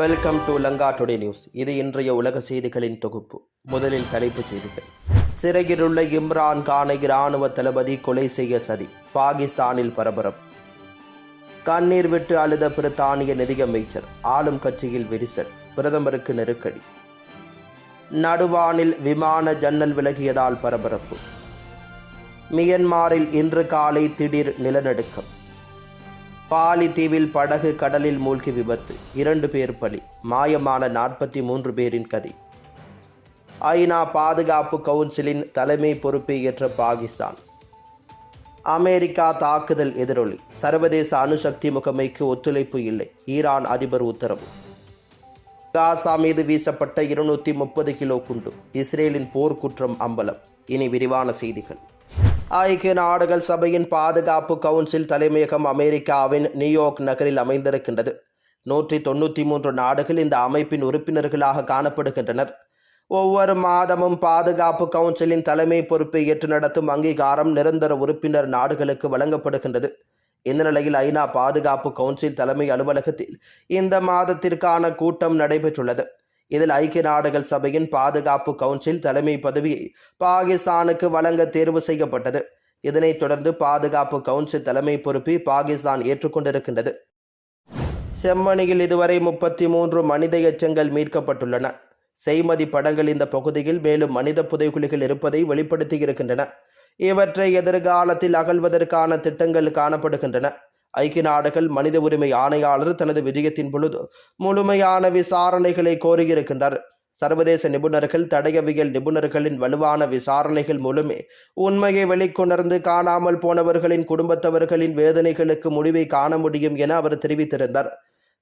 Welcome to Lanka today news இது இன்றைய உலக செய்திகளின் தொகுப்பு. முதலில் தலைப்புச் செய்திகள். சிறையிலுள்ள இம்ரான் கானை இராணுவ தளபதி கொலை செய்ய சதி. பாகிஸ்தானில் பரபரப்பு கண்ணீர் விட்டு அழுத பிரித்தானிய நிதியமைச்சர் ஆளும் கட்சியில் விரிசல். பிரதமருக்கு நெருக்கடி. நடுவானில் விமான ஜன்னல் விலகியதால் பரபரப்பு. மியன்மாரில் இன்று காலை திடீர் நிலநடுக்கம். பாலி தீவில் படகு கடலில் மூழ்கி விபத்து. இரண்டு பேர் பலி. மாயமான நாற்பத்தி மூன்று பேரின் கதி. ஐநா பாதுகாப்பு கவுன்சிலின் தலைமை பொறுப்பை ஏற்ற பாகிஸ்தான். அமெரிக்கா தாக்குதல் எதிரொலி. சர்வதேச அணுசக்தி முகமைக்கு ஒத்துழைப்பு இல்லை. ஈரான் அதிபர் உத்தரவு. காசா மீது வீசப்பட்ட இருநூற்றி முப்பது கிலோ குண்டு. இஸ்ரேலின் போர்க்குற்றம் அம்பலம். இனி விரிவான செய்திகள். ஐக்கிய நாடுகள் சபையின் பாதுகாப்பு கவுன்சில் தலைமையகம் அமெரிக்காவின் நியூயார்க் நகரில் அமைந்திருக்கின்றது. நூற்றி தொண்ணூற்றி மூன்று நாடுகள் இந்த அமைப்பின் உறுப்பினர்களாக காணப்படுகின்றனர். ஒவ்வொரு மாதமும் பாதுகாப்பு கவுன்சிலின் தலைமை பொறுப்பை ஏற்று நடத்தும் அங்கீகாரம் நிரந்தர உறுப்பினர் நாடுகளுக்கு வழங்கப்படுகின்றது. இந்த நிலையில் ஐநா பாதுகாப்பு கவுன்சில் தலைமை அலுவலகத்தில் இந்த மாதத்திற்கான கூட்டம் நடைபெற்றுள்ளது. இதில் ஐக்கிய நாடுகள் சபையின் பாதுகாப்பு கவுன்சில் தலைமை பதவியை பாகிஸ்தானுக்கு வழங்க தேர்வு செய்யப்பட்டது. இதனைத் தொடர்ந்து பாதுகாப்பு கவுன்சில் தலைமை பொறுப்பை பாகிஸ்தான் ஏற்றுக்கொண்டிருக்கின்றது. செம்மணியில் இதுவரை முப்பத்தி மூன்று மனித எச்சங்கள் மீட்கப்பட்டுள்ளன. செய்மதி படங்கள் இந்த பகுதியில் மேலும் மனித புதைகுழிகள் இருப்பதை வெளிப்படுத்தியிருக்கின்றன இவற்றை எதிர்காலத்தில் அகழ்வதற்கான திட்டங்கள் காணப்படுகின்றன. ஐக்கிய நாடுகள் மனித உரிமை ஆணையாளர் தனது விஜயத்தின் பொழுது முழுமையான விசாரணைகளை கோரியிருக்கின்றார். சர்வதேச நிபுணர்கள் தடயவியல் நிபுணர்களின் வலுவான விசாரணைகள் மூலமே உண்மையை வெளிக்கொணர்ந்து காணாமல் போனவர்களின் குடும்பத்தவர்களின் வேதனைகளுக்கு முடிவை காண முடியும் என அவர் தெரிவித்திருந்தார்.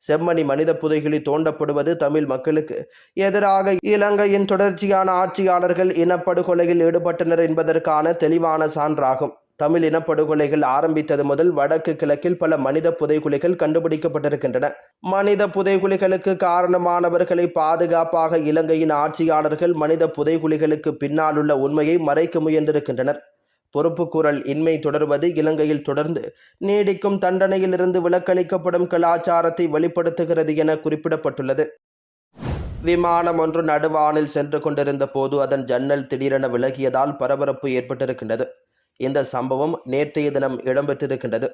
செம்மணி மனித புதைகுழி தோண்டப்படுவது தமிழ் மக்களுக்கு எதிராக இலங்கையின் தொடர்ச்சியான ஆட்சியாளர்கள் இனப்படுகொலையில் ஈடுபட்டனர் என்பதற்கான தெளிவான சான்றாகும். தமிழ் இனப்படுகொலைகள் ஆரம்பித்தது முதல் வடக்கு கிழக்கில் பல மனித புதைகுலிகள் கண்டுபிடிக்கப்பட்டிருக்கின்றன. மனித புதைகுலிகளுக்கு காரணமானவர்களை பாதுகாப்பாக இலங்கையின் ஆட்சியாளர்கள் மனித புதைகுலிகளுக்கு பின்னாலுள்ள உண்மையை மறைக்க முயன்றிருக்கின்றனர். பொறுப்புக்கூறல் இன்மை தொடர்வது இலங்கையில் தொடர்ந்து நீடிக்கும் தண்டனையிலிருந்து விலக்களிக்கப்படும் கலாச்சாரத்தை வெளிப்படுத்துகிறது என குறிப்பிடப்பட்டுள்ளது. விமானம் ஒன்று நடுவானில் சென்று கொண்டிருந்த போது அதன் ஜன்னல் திடீரென விலகியதால் பரபரப்பு ஏற்பட்டிருக்கின்றது. இந்த சம்பவம் நேற்றைய தினம் இடம்பெற்றிருக்கின்றது.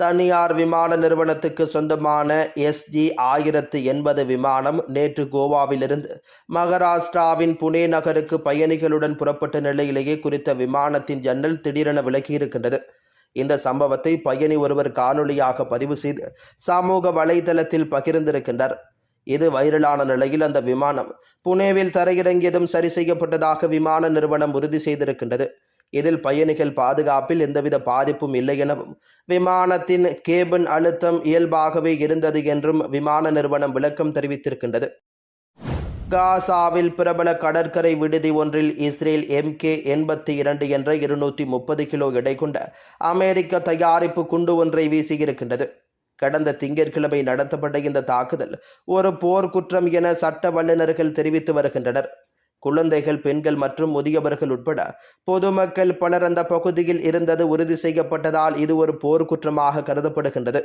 தனியார் விமான நிறுவனத்துக்கு சொந்தமான எஸ்ஜி ஆயிரத்து எண்பது விமானம் நேற்று கோவாவிலிருந்து மகாராஷ்டிராவின் புனே நகருக்கு பயணிகளுடன் புறப்பட்ட நிலையிலேயே குறித்த விமானத்தின் ஜன்னல் திடீரென விலகியிருக்கின்றது. இந்த சம்பவத்தை பயணி ஒருவர் காணொளியாக பதிவு செய்து சமூக வலைதளத்தில் பகிர்ந்திருக்கின்றார். இது வைரலான நிலையில் அந்த விமானம் புனேவில் தரையிறங்கியதும் சரி செய்யப்பட்டதாக விமான நிறுவனம் உறுதி செய்திருக்கின்றது. இதில் பயணிகள் பாதுகாப்பில் எந்தவித பாதிப்பும் இல்லை எனவும் விமானத்தின் கேபின் அழுத்தம் இயல்பாகவே இருந்தது என்றும் விமான நிறுவனம் விளக்கம் தெரிவித்திருக்கின்றது. காசாவில் பிரபல கடற்கரை விடுதி ஒன்றில் இஸ்ரேல் எம்கே எண்பத்தி இரண்டு என்ற இருநூற்றி முப்பது கிலோ எடை கொண்ட அமெரிக்க தயாரிப்பு குண்டு ஒன்றை வீசியிருக்கின்றது. கடந்த திங்கட்கிழமை நடத்தப்பட்ட இந்த தாக்குதல் ஒரு போர்க்குற்றம் என சட்ட வல்லுநர்கள் தெரிவித்து வருகின்றனர். குழந்தைகள் பெண்கள் மற்றும் முதியவர்கள் உட்பட பொதுமக்கள் பலர் அந்த பகுதியில் இருந்தது உறுதி செய்யப்பட்டதால் இது ஒரு போர்க்குற்றமாக கருதப்படுகின்றது.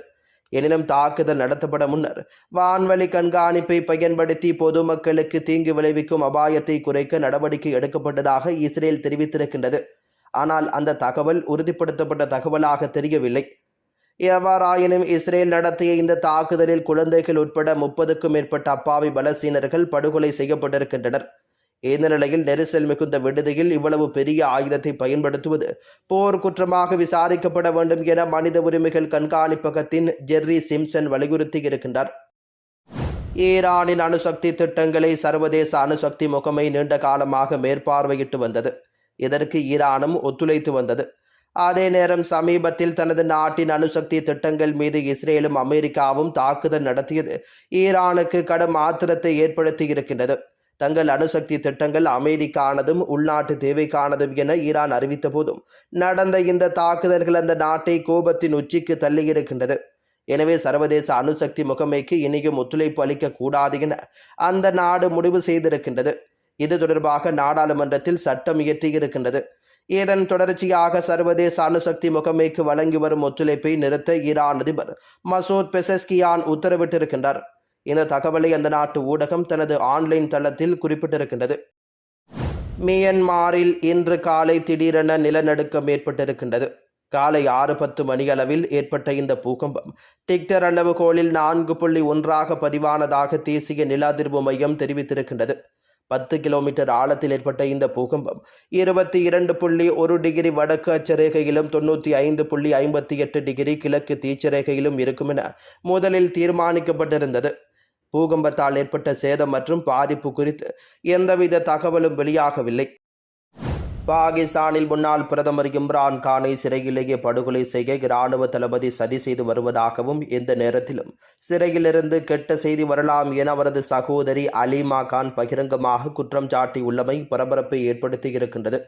எனினும் தாக்குதல் நடத்தப்பட முன்னர் வான்வழி கண்காணிப்பை பயன்படுத்தி பொதுமக்களுக்கு தீங்கு விளைவிக்கும் அபாயத்தை குறைக்க நடவடிக்கை எடுக்கப்பட்டதாக இஸ்ரேல் தெரிவித்திருக்கின்றது. ஆனால் அந்த தகவல் உறுதிப்படுத்தப்பட்ட தகவலாக தெரியவில்லை. எவ்வாறாயினும் இஸ்ரேல் நடத்திய இந்த தாக்குதலில் குழந்தைகள் உட்பட முப்பதுக்கும் மேற்பட்ட அப்பாவி பலசீனர்கள் படுகொலை செய்யப்பட்டிருக்கின்றனர். இந்த நிலையில் நெரிசல் மிகுந்த விடுதியில் இவ்வளவு பெரிய ஆயுதத்தை பயன்படுத்துவது போர் குற்றமாக விசாரிக்கப்பட வேண்டும் என மனித உரிமைகள் கண்காணிப்பகத்தின் ஜெர்ரி சிம்சன் வலியுறுத்தி இருக்கின்றார். ஈரானின் அணுசக்தி திட்டங்களை சர்வதேச அணுசக்தி முகமை நீண்ட காலமாக மேற்பார்வையிட்டு வந்தது. இதற்கு ஈரானும் ஒத்துழைத்து வந்தது. அதே நேரம் சமீபத்தில் தனது நாட்டின் அணுசக்தி திட்டங்கள் மீது இஸ்ரேலும் அமெரிக்காவும் தாக்குதல் நடத்தியது. ஈரானுக்கு கடும் ஆத்திரத்தை ஏற்படுத்தி இருக்கின்றது. தங்கள் அணுசக்தி திட்டங்கள் அமைதிக்கானதும் உள்நாட்டு தேவைக்கானதும் என ஈரான் அறிவித்த போதும் நடந்த இந்த தாக்குதல்கள் அந்த நாட்டை கோபத்தின் உச்சிக்கு தள்ளியிருக்கின்றது. எனவே சர்வதேச அணுசக்தி முகமைக்கு இனியும் ஒத்துழைப்பு அளிக்க கூடாது என அந்த நாடு முடிவு செய்திருக்கின்றது. இது தொடர்பாக நாடாளுமன்றத்தில் சட்டம் இயற்றியிருக்கின்றது. இதன் தொடர்ச்சியாக சர்வதேச அணுசக்தி முகமைக்கு வழங்கி வரும் ஒத்துழைப்பை நிறுத்த ஈரான் அதிபர் மசூத் பெசஸ்கியான் உத்தரவிட்டிருக்கின்றார். இந்த தகவலை அந்த நாட்டு ஊடகம் தனது ஆன்லைன் தளத்தில் குறிப்பிட்டிருக்கின்றது. மியன்மாரில் இன்று காலை திடீரென நிலநடுக்கம் ஏற்பட்டிருக்கின்றது. காலை ஆறு பத்து மணியளவில் ஏற்பட்ட இந்த பூகம்பம் டிக்டர் அளவுகோலில் நான்கு புள்ளி ஒன்றாக பதிவானதாக தேசிய நில அதிர்வு மையம் தெரிவித்திருக்கின்றது. பத்து கிலோமீட்டர் ஆழத்தில் ஏற்பட்ட இந்த பூகம்பம் இருபத்தி இரண்டு புள்ளி ஒரு டிகிரி வடக்கு அச்சரேகையிலும் தொண்ணூற்றி ஐந்து புள்ளி ஐம்பத்தி எட்டு டிகிரி கிழக்கு தீச்சரேகையிலும் இருக்கும் என முதலில் தீர்மானிக்கப்பட்டிருந்தது. பூகம்பத்தால் ஏற்பட்ட சேதம் மற்றும் பாதிப்பு குறித்து எந்தவித தகவலும் வெளியாகவில்லை. பாகிஸ்தானில் முன்னாள் பிரதமர் இம்ரான் கானை சிறையிலேயே படுகொலை செய்ய இராணுவ தளபதி சதி செய்து வருவதாகவும் எந்த நேரத்திலும் சிறையிலிருந்து கெட்ட செய்தி வரலாம் என அவரது சகோதரி அலிமா கான் பகிரங்கமாக குற்றம் சாட்டியுள்ளமை பரபரப்பை ஏற்படுத்தியிருக்கின்றது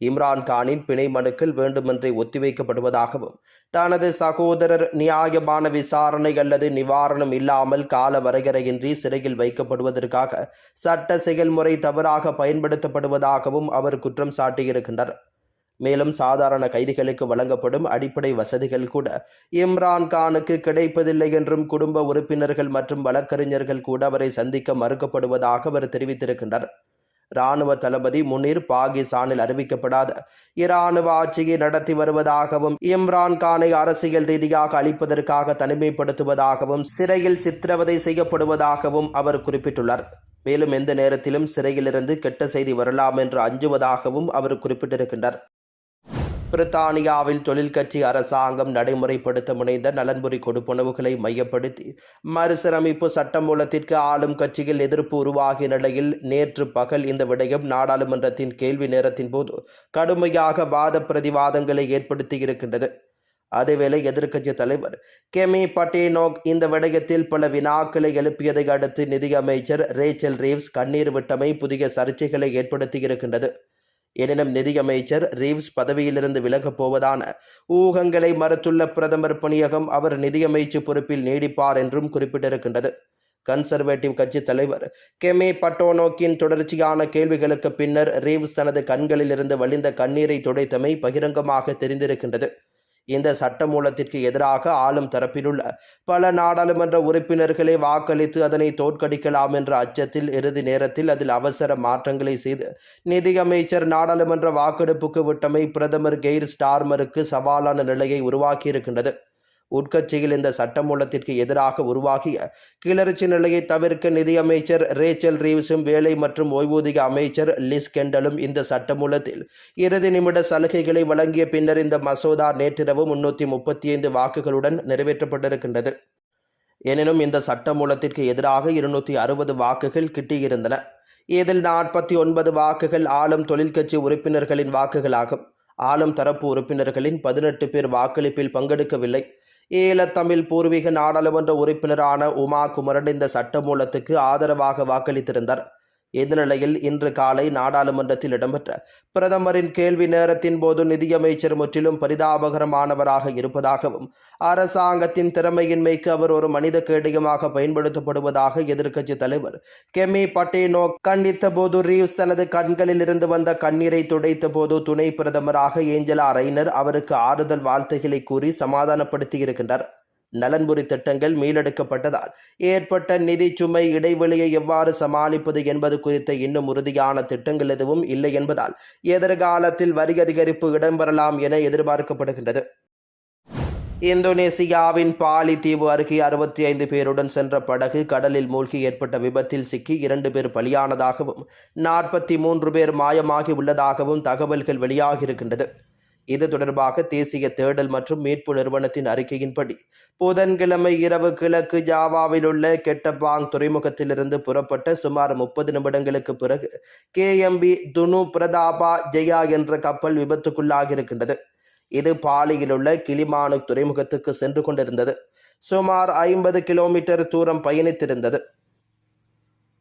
இம்ரான்கானின் பிணை மனுக்கள் வேண்டுமென்றே ஒத்திவைக்கப்படுவதாகவும் தனது சகோதரர் நியாயமான விசாரணை அல்லது நிவாரணம் இல்லாமல் கால வரையறையின்றி சிறையில் வைக்கப்படுவதற்காக சட்ட செயல்முறை தவறாக பயன்படுத்தப்படுவதாகவும் அவர் குற்றம் சாட்டியிருக்கின்றார். மேலும் சாதாரண கைதிகளுக்கு வழங்கப்படும் அடிப்படை வசதிகள் கூட இம்ரான் கானுக்கு கிடைப்பதில்லை என்றும் குடும்ப உறுப்பினர்கள் மற்றும் வழக்கறிஞர்கள் கூட அவரை சந்திக்க மறுக்கப்படுவதாக அவர் தெரிவித்திருக்கின்றார். இராணுவ தளபதி முனீர் பாகிஸ்தானில் அறிவிக்கப்படாத இராணுவ ஆட்சியை நடத்தி வருவதாகவும் இம்ரான் கானை அரசியல் ரீதியாக அழிப்பதற்காக தனிமைப்படுத்துவதாகவும் சிறையில் சித்திரவதை செய்யப்படுவதாகவும் அவர் குறிப்பிட்டுள்ளார். மேலும் எந்த நேரத்திலும் சிறையிலிருந்து கெட்ட செய்தி வரலாம் என்று அஞ்சுவதாகவும் அவர் குறிப்பிட்டிருக்கின்றார். பிரித்தானியாவில் தொழில் கட்சி அரசாங்கம் நடைமுறைப்படுத்த முனைந்த நலன்புரி கொடுப்பனவுகளை மையப்படுத்தி மறுசீரமைப்பு சட்டமூலத்திற்கு ஆளும் கட்சியில் எதிர்ப்பு உருவாகிய நிலையில் நேற்று பகல் இந்த விடயம் நாடாளுமன்றத்தின் கேள்வி நேரத்தின் போது கடுமையாக வாத பிரதிவாதங்களை ஏற்படுத்தியிருக்கின்றது அதேவேளை எதிர்க்கட்சி தலைவர் கெமி பட்டேனோக் இந்த விடயத்தில் பல வினாக்களை எழுப்பியதை அடுத்து நிதியமைச்சர் ரேச்சல் ரீவ்ஸ் கண்ணீர் விட்டமை புதிய சர்ச்சைகளை ஏற்படுத்தியிருக்கின்றது எனினும் நிதியமைச்சர் ரீவ்ஸ் பதவியிலிருந்து விலகப் போவதான ஊகங்களை மறுத்துள்ள பிரதமர் பணியகம் அவர் நிதியமைச்சு பொறுப்பில் நீடிப்பார் என்றும் குறிப்பிட்டிருக்கின்றது. கன்சர்வேட்டிவ் கட்சி தலைவர் கெமே பட்டோனோக்கின் தொடர்ச்சியான கேள்விகளுக்கு பின்னர் ரீவ்ஸ் தனது கண்களிலிருந்து வழிந்த கண்ணீரை துடைத்தமை பகிரங்கமாக தெரிந்திருக்கின்றது. இந்த சட்டமூலத்திற்கு எதிராக ஆளும் தரப்பிலுள்ள பல நாடாளுமன்ற உறுப்பினர்களே வாக்களித்து அதனை தோற்கடிக்கலாம் என்ற அச்சத்தில் இறுதி நேரத்தில் அதில் அவசர மாற்றங்களை செய்து நிதியமைச்சர் நாடாளுமன்ற வாக்கெடுப்புக்கு விட்டமை பிரதமர் கெய்ர் ஸ்டார்மருக்கு சவாலான நிலையை உருவாக்கியிருக்கின்றது. உட்கட்சியில் இந்த சட்டமூலத்திற்கு எதிராக உருவாகிய கிளர்ச்சி நிலையை தவிர்க்க நிதியமைச்சர் ரேச்சல் ரீவ்ஸும் வேலை மற்றும் ஓய்வூதிய அமைச்சர் லிஸ் கெண்டலும் இந்த சட்டமூலத்தில் இறுதி நிமிட சலுகைகளை வழங்கிய பின்னர் இந்த மசோதா நேற்றிரவு முன்னூற்றி முப்பத்தி ஐந்து வாக்குகளுடன் நிறைவேற்றப்பட்டிருக்கின்றது. எனினும் இந்த சட்டமூலத்திற்கு எதிராக இருநூற்றி அறுபது வாக்குகள் கிட்டியிருந்தன. இதில் நாற்பத்தி ஒன்பது வாக்குகள் ஆளும் தொழிற்கட்சி உறுப்பினர்களின் வாக்குகளாகும். ஆளும் தரப்பு உறுப்பினர்களின் பதினெட்டு பேர் வாக்களிப்பில் பங்கெடுக்கவில்லை. ஈழத்தமிழ் பூர்வீக நாடாளுமன்ற உறுப்பினரான உமா குமரன் இந்த சட்டமூலத்துக்கு ஆதரவாக வாக்களித்திருந்தார். இந்த நிலையில் இன்று காலை நாடாளுமன்றத்தில் இடம்பெற்ற பிரதமரின் கேள்வி நேரத்தின் போது நிதியமைச்சர் முற்றிலும் பரிதாபகரமானவராக இருப்பதாகவும் அரசாங்கத்தின் திறமையின்மைக்கு அவர் ஒரு மனித கேடயமாக பயன்படுத்தப்படுவதாக எதிர்க்கட்சி தலைவர் கெமி பட்டேனோ கண்டித்த போது ரீவ்ஸ் தனது கண்களில் இருந்து வந்த கண்ணீரை துடைத்த போது துணை பிரதமராக ஏஞ்சலா ரைனர் அவருக்கு ஆறுதல் வார்த்தைகளை கூறி சமாதானப்படுத்தியிருக்கின்றார். நலன்புரி திட்டங்கள் மீளெடுக்கப்பட்டதால் ஏற்பட்ட நிதி சுமை இடைவெளியை எவ்வாறு சமாளிப்பது என்பது குறித்த இன்னும் உறுதியான திட்டங்கள் எதுவும் இல்லை என்பதால் எதிர்காலத்தில் வரி அதிகரிப்பு இடம்பெறலாம் என எதிர்பார்க்கப்படுகின்றது. இந்தோனேசியாவின் பாலி தீவு அருகே அறுபத்தி ஐந்து பேருடன் சென்ற படகு கடலில் மூழ்கி ஏற்பட்ட விபத்தில் சிக்கி இரண்டு பேர் பலியானதாகவும் நாற்பத்தி மூன்று பேர் மாயமாகி உள்ளதாகவும் தகவல்கள் வெளியாகியிருக்கின்றது. இது தொடர்பாக தேசிய தேடல் மற்றும் மீட்பு நிறுவனத்தின் அறிக்கையின்படி புதன்கிழமை இரவு கிழக்கு ஜாவாவில் உள்ள கெட்டபாங் துறைமுகத்திலிருந்து புறப்பட்ட சுமார் முப்பது நிமிடங்களுக்கு பிறகு கேஎம்பி துனு பிரதாபா ஜெயா என்ற கப்பல் விபத்துக்குள்ளாகியிருக்கின்றது. இது பாலியில் உள்ள கிளிமானு துறைமுகத்துக்கு சென்று கொண்டிருந்தது. சுமார் ஐம்பது கிலோமீட்டர் தூரம் பயணித்திருந்தது.